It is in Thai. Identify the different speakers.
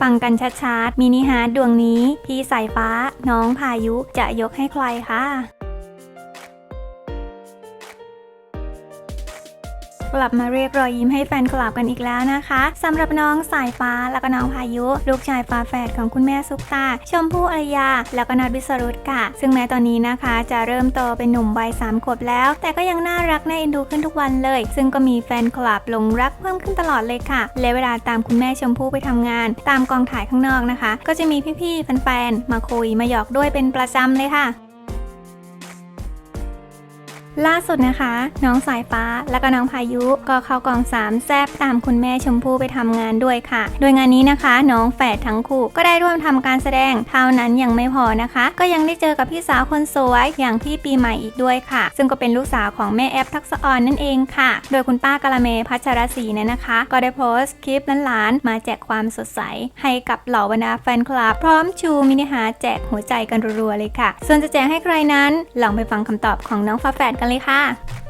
Speaker 1: ฟังกันชัดๆมินิฮาร์ดดวงนี้ พี่สายฟ้า น้องพายุจะยกให้ใครคะ กลับมาเรียกรอยยิ้มให้แฟนคลับกันอีกแล้วนะคะสำหรับน้องสายฟ้าแล้วก็น้องพายุ ลูกชายฟ้าแฝดของคุณแม่ซุปตา ชมพู่อารยา แล้วก็นัทวิสรุตค่ะ ซึ่งแม้ตอนนี้นะคะ จะเริ่มโตเป็นหนุ่มวัยสามขวบแล้ว แต่ก็ยังน่ารักน่าเอ็นดูขึ้นทุกวันเลย ซึ่งก็มีแฟนคลับหลงรักเพิ่มขึ้นตลอดเลยค่ะ และเวลาตามคุณแม่ชมพู่ไปทำงาน ตามกองถ่ายข้างนอกนะคะ ก็จะมีพี่ๆแฟนๆมาคุยมาหยอกด้วยเป็นประจำเลยค่ะ ล่าสุดนะคะ น้องสายฟ้าและก็น้องพายุก็เข้ากองสามแซบตามคุณแม่ชมพู่ไปทำงานด้วยค่ะ โดยงานนี้นะคะ น้องแฝดทั้งคู่ก็ได้ร่วมทำการแสดงเท่านั้นยังไม่พอนะคะ ก็ยังได้เจอกับพี่สาวคนสวยอย่างพี่ปีใหม่อีกด้วยค่ะ ซึ่งก็เป็นลูกสาวของแม่แอฟทักษออนนั่นเองค่ะ โดยคุณป้ากะละเมพัชรศรีเนี่ยนะคะ ก็ได้โพสต์คลิปนั้นหลานๆมาแจกความสดใส ให้กับเหล่าบรรดาแฟนคลับ พร้อมชูมินิฮาร์แจกหัวใจกันรัวๆเลยค่ะ ส่วนจะแจกให้ใครนั้นลองไปฟังคำตอบของน้องฟ้าแฝดกันกันเลยค่ะ